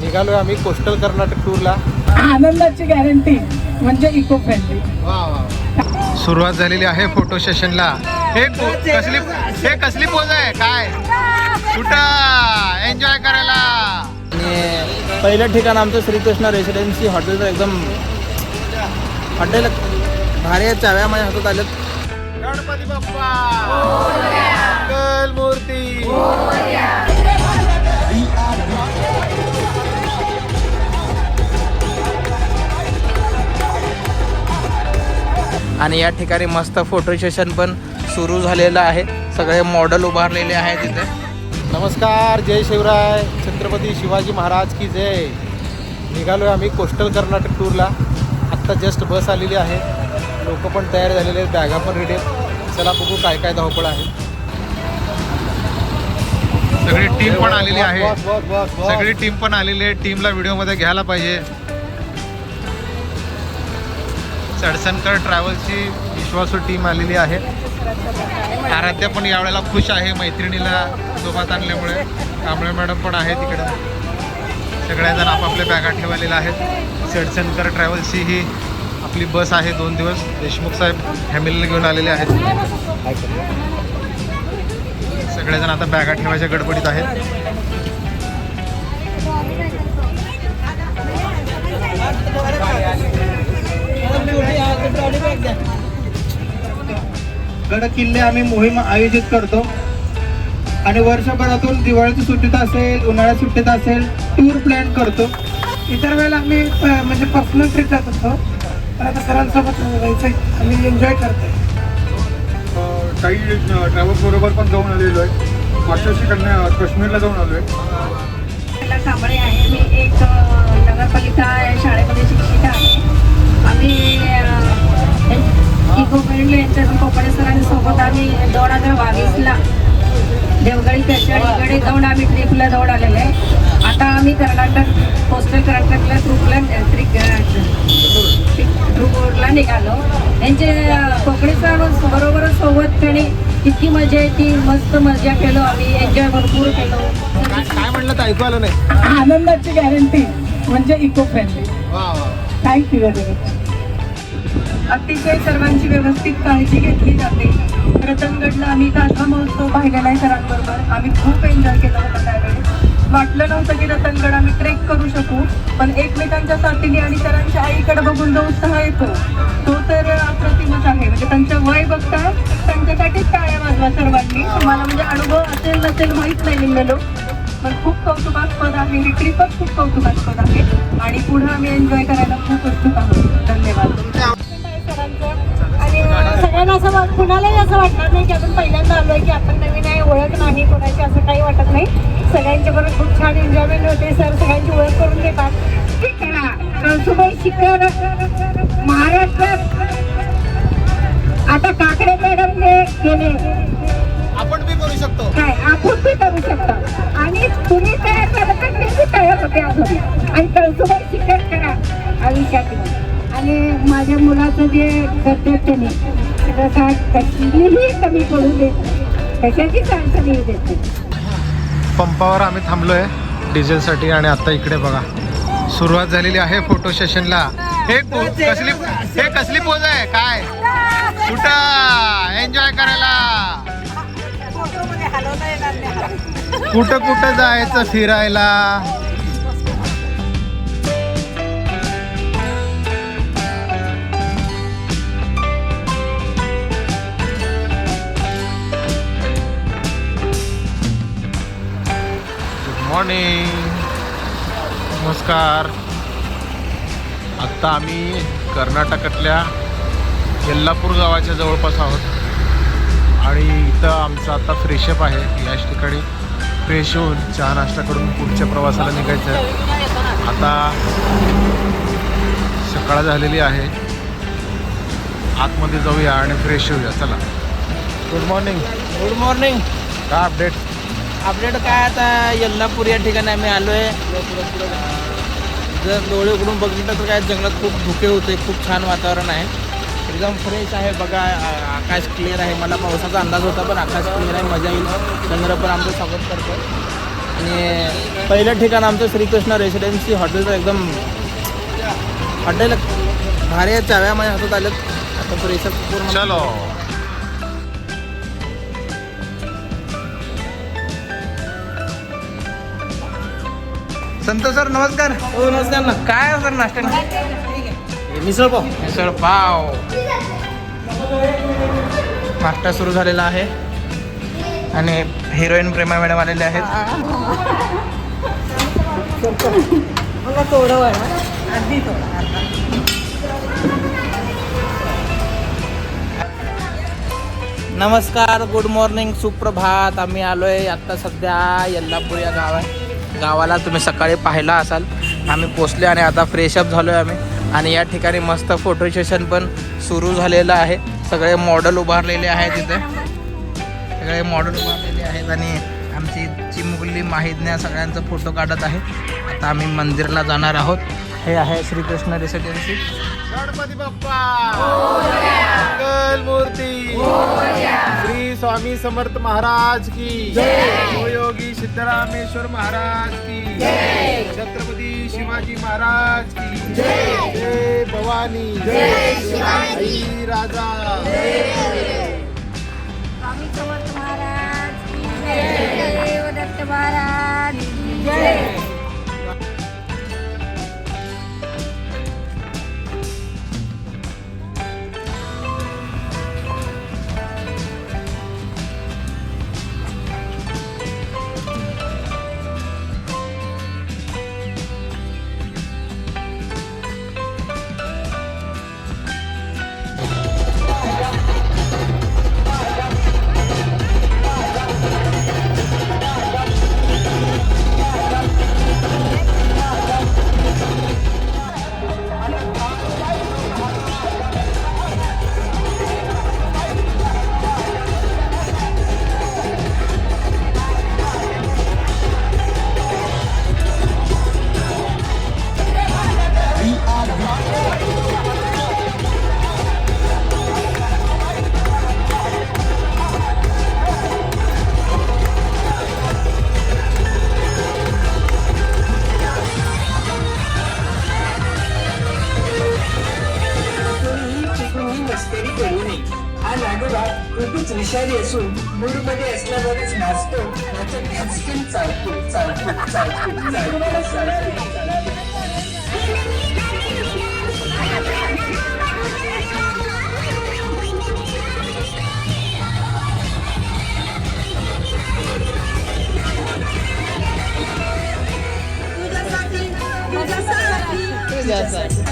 निघालोय आम्ही कोस्टल कर्नाटक टूरला. आनंदाची गॅरंटी म्हणजे इको फ्रेंडली सुरुवात झालेली आहे फोटो सेशनला हे कसली हे कसली पोज आहे? काय? कुठं? एन्जॉय करायला. आणि पहिलं ठिकाण आमचं श्रीकृष्ण रेसिडेन्सी हॉटेलचं एकदम हॉटेल भारी आहे चाव्या माझ्या हातात आल्यात. गणपती बाप्पा! मंगल मूर्ती आणि या ठिकाणी मस्त फोटो सेशन पण सुरू झालेलं आहे. सगळे मॉडेल उभारलेले आहेत तिथे नमस्कार जय शिवराय. छत्रपती शिवाजी महाराज की जय. निघालोय आम्ही कोस्टल कर्नाटक टूरला आत्ता जस्ट बस आलेली आहे. लोक पण तयार झालेले आहेत बॅगा पण रेडी आहेत. चला बघू काय काय धावपळ आहे. सगळी टीम पण आलेली आहे. सगळी टीम पण आलेली आहे. टीमला व्हिडिओमध्ये घ्यायला पाहिजे. चडसनकर ट्रॅव्हल्सची विश्वासू टीम आलेली आहे. आराध्या पण यावेळेला खुश आहे मैत्रिणीला सोबत आणल्यामुळे. कांबळे मॅडम पण आहे तिकडे सगळ्याजण आपापल्या बॅगा ठेवलेल्या आहेत. चडसनकर ट्रॅव्हल्सची ही आपली बस आहे दोन दिवस. देशमुख साहेब फॅमिलीला घेऊन आलेले आहेत. सगळेजण आता बॅगा ठेवायच्या गडबडीत आहेत. गड किल्ले आम्ही मोहीम आयोजित करतो. आणि वर्षभरातून दिवाळीच्या सुट्टीत असेल उन्हाळ्यात सुट्टीत असेल टूर प्लॅन करतो. इतर वेळेला आम्ही म्हणजे पर्सनल ट्रिप जात असतो. पण आता सरांसोबत जायचं आम्ही एन्जॉय करतोय. काही ट्रॅव्हल्स बरोबर पण जाऊन आलेलो आहे. मागच्या वर्षी कन्या काश्मीरला जाऊन आलो आहे मला कांबळे आहे. मी एक नगरपालिका शाळेमध्ये शिक्षिका जाऊन आलेले आहे. आता आम्ही कर्नाटक कोस्टल कर्नाटकला ट्रूपला ट्रूपला निघालो. यांचे अ, कोकणी सर बरोबरच सोबत त्यांनी इतकी मजा येते मस्त मजा केलो आम्ही एन्जॉय भरपूर केलो. काय म्हणलं तर ऐकू आलं नाही. आनंदाची गॅरंटी म्हणजे eco friendly thank you very much अतिशय सर्वांची व्यवस्थित काळजी घेतली जाते. रतनगडला आम्ही काढवा महोत्सव पाहिलेला आहे सरांबरोबर. आम्ही खूप एन्जॉय केला होता त्यावेळी वाटलं नव्हतं की रतनगड आम्ही ट्रेक करू शकू पण एकमेकांच्या साथीने आणि सरांच्या आईकडे बघून जो उत्साह येतो तो तर अप्रतिमच आहे. म्हणजे त्यांचं वय बघता त्यांच्यासाठीच टाळ्या वाजवा सर्वांनी. तुम्हाला म्हणजे अनुभव असेल नसेल माहीत नाही निघलेलो पण खूप कौतुकास्पद आहे. ही ट्रिपच खूप कौतुकास्पद आहे. आणि पुढे आम्ही एन्जॉय करायला खूप उत्सुक आहोत. धन्यवाद. सगळ्यांना असं कुणालाही असं वाटणार नाही की आपण पहिल्यांदा आलोय की आपण नवीन आहे ओळख नाही कोणाची असं काही वाटत नाही. सगळ्यांच्या बरोबर खूप छान एन्जॉयमेंट होते. सर सगळ्यांची ओळख करून देतात ठीक आहे ना? कळसुबाई शिखर महाराष्ट्रात आता काकडे मॅडम गेले आपण बी करू शकतो. काय? आपण ते करू शकता. आणि तुम्ही तयार झालं तर मी तयार होते अजून. आणि कळसुबाई शिखर करा. आयुष्यात. आणि माझ्या मुलाचं जे करतात त्याने कमी पडू देत कशाचीच अडचण येऊ देत पंपावर आम्ही थांबलोय डिझेलसाठी आणि आता इकडे बघा. सुरुवात झालेली आहे फोटो सेशनला. हे को- कसली हे कसली पोज आहे? काय? कुठं? एन्जॉय करायला. कुठं कुठं जायचं फिरायला? मॉर्निंग नमस्कार. आत्ता आम्ही कर्नाटकातल्या यल्लापूर गावाच्या जवळपास आहोत. आणि इथं आमचं आता फ्रेशअप आहे. याच ठिकाणी फ्रेश होऊन चहा नाश्ता करून पुढच्या प्रवासाला निघायचं आहे. आता सकाळ झालेली आहे. आतमध्ये जाऊया आणि फ्रेश होऊया. चला. गुड मॉर्निंग गुड मॉर्निंग काय अपडेट अपडेट काय आता यल्लापूर या ठिकाणी आम्ही आलो आहे जर डोळे उघडून बघितलं तर काय जंगलात खूप धुके होते खूप छान वातावरण आहे. एकदम फ्रेश आहे बघा आकाश क्लिअर आहे. मला पावसाचा अंदाज होता पण आकाश क्लिअर आहे मजा येईल. चंद्र पण आमचं स्वागत करतो आणि पहिलं ठिकाण आमचं श्रीकृष्ण रेसिडेन्सी हॉटेलचं एकदम हॉटेल भारी चाव्या माझ्या हातात आलं आता फ्रेशअप पूर्ण चलो संत सर नमस्कार. हो नमस्कार ना. काय आहे सर नाश्ता? मिसळ पाव. मिसळ पाव. नाश्ता सुरू झालेला आहे. आणि हिरोईन प्रेमा मॅडम आलेले आहेत. नमस्कार गुड मॉर्निंग सुप्रभात. आम्ही आलोय आत्ता सध्या यल्लापूर या गावा गावाला तुम्ही सकाळी पाहिला असाल. आम्ही पोचले आणि आता फ्रेशअप झालो आहे आम्ही. आणि या ठिकाणी मस्त फोटो सेशन पण सुरू झालेलं आहे. सगळे मॉडल उभारलेले आहेत तिथे सगळे मॉडल उभारलेले आहेत आणि आमची चिमुकली माहितण्या सगळ्यांचा फोटो काढत आहे. आता आम्ही मंदिरला जाणार आहोत. हे आहे श्रीकृष्ण रेसिडेन्सी गणपती बाप्पा। मंगल मूर्ती श्री स्वामी समर्थ महाराज की। जय। योगी सिद्धरामेश्वर महाराज की। छत्रपती शिवाजी महाराज की। जय। भवानी। जय राजा। स्वामी समर्थ महाराज की। जय। महाराज असून मूडमध्ये असल्यावरच नाचतो नाचत हॅस्किन चालतो चालतो चालतो चालतो चालतो. तुझ्यासाठी. तुझ्यासाठी.